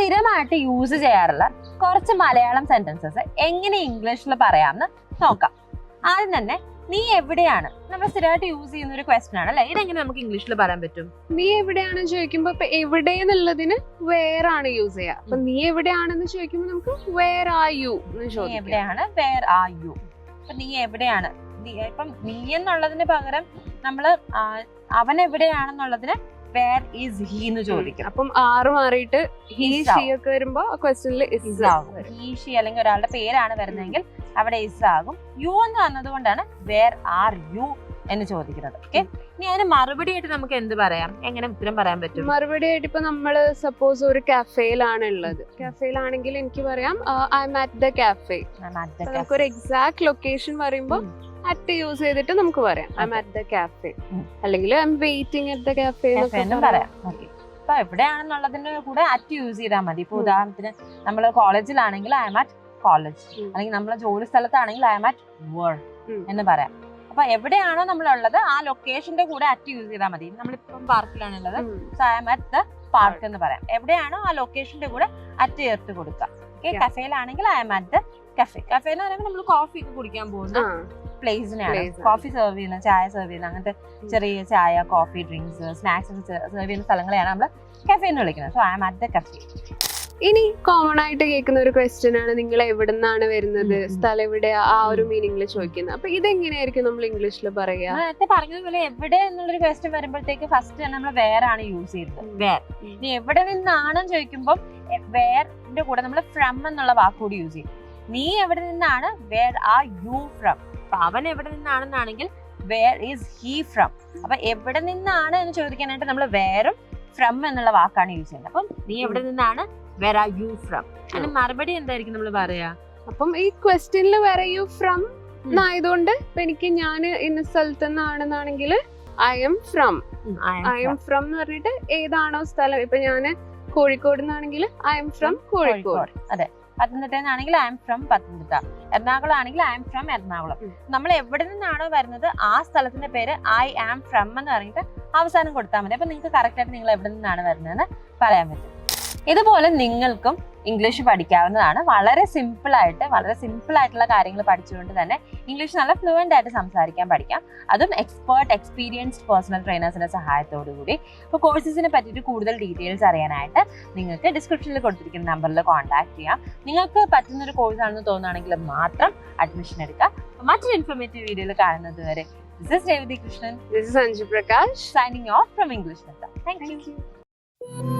സ്ഥിരമായിട്ട് യൂസ് ചെയ്യാറുള്ള കുറച്ച് മലയാളം സെന്റൻസസ് എങ്ങനെ ഇംഗ്ലീഷിൽ പറയാമെന്ന് നോക്കാം. ആദ്യം തന്നെ നീ എവിടെയാണ്? നമ്മൾ സ്ഥിരമായിട്ട് യൂസ് ചെയ്യുന്ന ഒരു ക്വസ്റ്റൻ ആണ് അല്ലെ? ഇതെങ്ങനെ നമുക്ക് ഇംഗ്ലീഷിൽ പറയാൻ പറ്റും? നീ എവിടെയാണ് ചോദിക്കുമ്പോ ഇപ്പൊ എവിടെ എന്നുള്ളതിന് വേർ ആണ് യൂസ് ചെയ്യുക. അപ്പൊ നീ എവിടെയാണെന്ന് ചോദിക്കുമ്പോ നമുക്ക് വേർ ആർ യു എന്ന് നീ എവിടെയാണ്? വേർ ആർ യു അപ്പൊ നീ എവിടെയാണ്? ഇപ്പം നീ എന്നുള്ളതിന് പകരം നമ്മൾ ആ, അവൻ എവിടെയാണെന്നുള്ളതിന് വേർ ഈസ് ഹി എന്ന് ചോദിക്കും. അപ്പം ആറ് മാറിയിട്ട് ഹി ഷീ. ഒക്കെ വരുമ്പോ ക്വസ്റ്റനിൽ ഇസ് ആകും ഹി ഷി അല്ലെങ്കിൽ ഒരാളുടെ പേരാണ് വരുന്നതെങ്കിൽ അവിടെ ഇസ് ആകും. യു എന്ന് വന്നതുകൊണ്ടാണ് വേർ ആർ യു എന്ന് ചോദിക്കുന്നത്. ഓക്കെ ഇനി അതിന് മറുപടി ആയിട്ട് നമുക്ക് എന്ത് പറയാം? എങ്ങനെ ഉത്തരം പറയാൻ പറ്റും? മറുപടി ആയിട്ട് ഇപ്പൊ നമ്മൾ സപ്പോസ് ഒരു കഫേയിലാണ് ഉള്ളത്. കഫേയിലാണെങ്കിൽ എനിക്ക് പറയാം I M at the cafe നമുക്ക് ഒരു എക്സാക്ട് ലൊക്കേഷൻ പറയുമ്പോ. അറ്റ് യൂസ് ചെയ്തിട്ട് നമുക്ക് പറയാം. I M. At the cafe അല്ലെങ്കിൽ I'm waiting at the cafe പറയാം. എവിടെയാണെന്നുള്ളതിന്റെ കൂടെ അറ്റ് യൂസ് ചെയ്താൽ മതി. ഇപ്പൊ ഉദാഹരണത്തിന് നമ്മൾ കോളേജിലാണെങ്കിൽ ഐ എം അറ്റ് കോളേജ് അല്ലെങ്കിൽ നമ്മളെ ജോലി സ്ഥലത്താണെങ്കിൽ ഐ എം അറ്റ് വർക്ക് എന്ന് പറയാം. അപ്പൊ എവിടെയാണോ നമ്മളുള്ളത് ആ ലൊക്കേഷന്റെ കൂടെ അറ്റ് യൂസ് ചെയ്താൽ മതി. നമ്മളിപ്പം പാർക്കിലാണുള്ളത് so I'm at the park എന്ന് പറയാം. എവിടെയാണോ ആ ലൊക്കേഷന്റെ കൂടെ അറ്റ് ചേർത്ത് കൊടുക്കുക. Okay Yeah. കഫേയിലാണെങ്കിൽ I'm at the cafe cafe എന്ന് പറയുമ്പോൾ നമ്മൾ കോഫി ഒക്കെ കുടിക്കാൻ പോകുന്ന പ്ലേസിനെയാണ് ആണ്. കോഫി സെർവ് ചെയ്യുന്ന ചായ സെർവ് ചെയ്യുന്ന അങ്ങനത്തെ ചെറിയ ചായ കോഫി ഡ്രിങ്ക്സ് സ്നാക്സ് സെർവ് ചെയ്യുന്ന സ്ഥലങ്ങളെയാണ് നമ്മൾ കഫേ എന്ന് വിളിക്കുന്നത്. So I'm at the cafe ഇനി കോമൺ ആയിട്ട് കേൾക്കുന്ന ഒരു ക്വസ്റ്റ്യൻ ആണ് നിങ്ങൾ എവിടെ നിന്നാണ് വരുന്നത്. സ്ഥലം എവിടെ ആ ഒരു മീനിങ്ങിൽ ചോദിക്കുന്നത്. അപ്പൊ ഇതെങ്ങനെയായിരിക്കും നമ്മൾ ഇംഗ്ലീഷിൽ പറയാ നേരത്തെ പറഞ്ഞതുപോലെ എവിടെ എന്നുള്ളൊരു ക്വസ്റ്റ്യൻ വരുമ്പോഴത്തേക്ക് ഫസ്റ്റ് നമ്മൾ വേർ ആണ് യൂസ് ചെയ്തത്. വേർ ഇനി എവിടെ നിന്നാണെന്ന് ചോദിക്കുമ്പോൾ വേറിന്റെ കൂടെ നമ്മൾ ഫ്രം എന്നുള്ള വാക്കുകൂടി യൂസ് ചെയ്യും. നീ എവിടെ നിന്നാണ്? വേർ ആർ യു ഫ്രം അപ്പൊ അവൻ എവിടെ നിന്നാണെന്നാണെങ്കിൽ വേർ ഈസ് ഹീ ഫ്രം അപ്പൊ എവിടെ നിന്നാണ് എന്ന് ചോദിക്കാനായിട്ട് നമ്മൾ വേറും ഫ്രം എന്നുള്ള വാക്കാണ് യൂസ് ചെയ്യുന്നത്. അപ്പം നീ എവിടെ നിന്നാണ്? വേർ ആർ യു ഫ്രം അതിന് മറുപടി എന്തായിരിക്കും നമ്മൾ പറയാ? അപ്പം ഈ ക്വസ്റ്റ്യനിൽ വരെ യു ഫ്രം എന്നായതുകൊണ്ട് എനിക്ക് ഞാൻ ഇന്ന സ്ഥലത്ത് നിന്നാണെന്നാണെങ്കിൽ I'm from I am I from. Am from എന്ന് പറഞ്ഞിട്ട് ഏതാണോ സ്ഥലം? ഇപ്പൊ ഞാൻ കോഴിക്കോട് നിന്നാണെങ്കിൽ ഐ എം ഫ്രം കോഴിക്കോട്. അതെ. Pathanamthitta I'm from Pathanamthitta. Ernakulam ആണെങ്കിൽ ഐ എം ഫ്രം എറണാകുളം നമ്മൾ എവിടെ നിന്നാണോ വരുന്നത് ആ സ്ഥലത്തിന്റെ പേര് ഐ ആം ഫ്രം എന്ന് പറഞ്ഞിട്ട് അവസാനം കൊടുത്താൽ മതി. അപ്പൊ നിങ്ങൾക്ക് കറക്റ്റ് ആയിട്ട് നിങ്ങൾ എവിടെ നിന്നാണ് വരുന്നതെന്ന് പറയാൻ പറ്റും. ഇതുപോലെ നിങ്ങൾക്കും ഇംഗ്ലീഷ് പഠിക്കാവുന്നതാണ്. വളരെ സിമ്പിൾ ആയിട്ട് വളരെ സിമ്പിൾ ആയിട്ടുള്ള കാര്യങ്ങൾ പഠിച്ചുകൊണ്ട് തന്നെ ഇംഗ്ലീഷ് നല്ല ഫ്ലുവന്റ് ആയിട്ട് സംസാരിക്കാൻ പഠിക്കാം. അതും എക്സ്പേർട്ട് എക്സ്പീരിയൻസ്ഡ് പേഴ്സണൽ ട്രെയിനേഴ്സിന്റെ സഹായത്തോടു കൂടി. ഇപ്പോൾ കോഴ്സസിനെ പറ്റിയിട്ട് കൂടുതൽ ഡീറ്റെയിൽസ് അറിയാനായിട്ട് നിങ്ങൾക്ക് ഡിസ്ക്രിപ്ഷനിൽ കൊടുത്തിരിക്കുന്ന നമ്പറിൽ കോൺടാക്ട് ചെയ്യാം. നിങ്ങൾക്ക് പറ്റുന്നൊരു കോഴ്സ് ആണെന്ന് തോന്നുകയാണെങ്കിൽ മാത്രം അഡ്മിഷൻ എടുക്കുക. മറ്റൊരു ഇൻഫോർമേറ്റീവ് വീഡിയോയിൽ കാണുന്നത് വരെ this is Revathi Krishnan this is Anju Prakash signing off from English thank you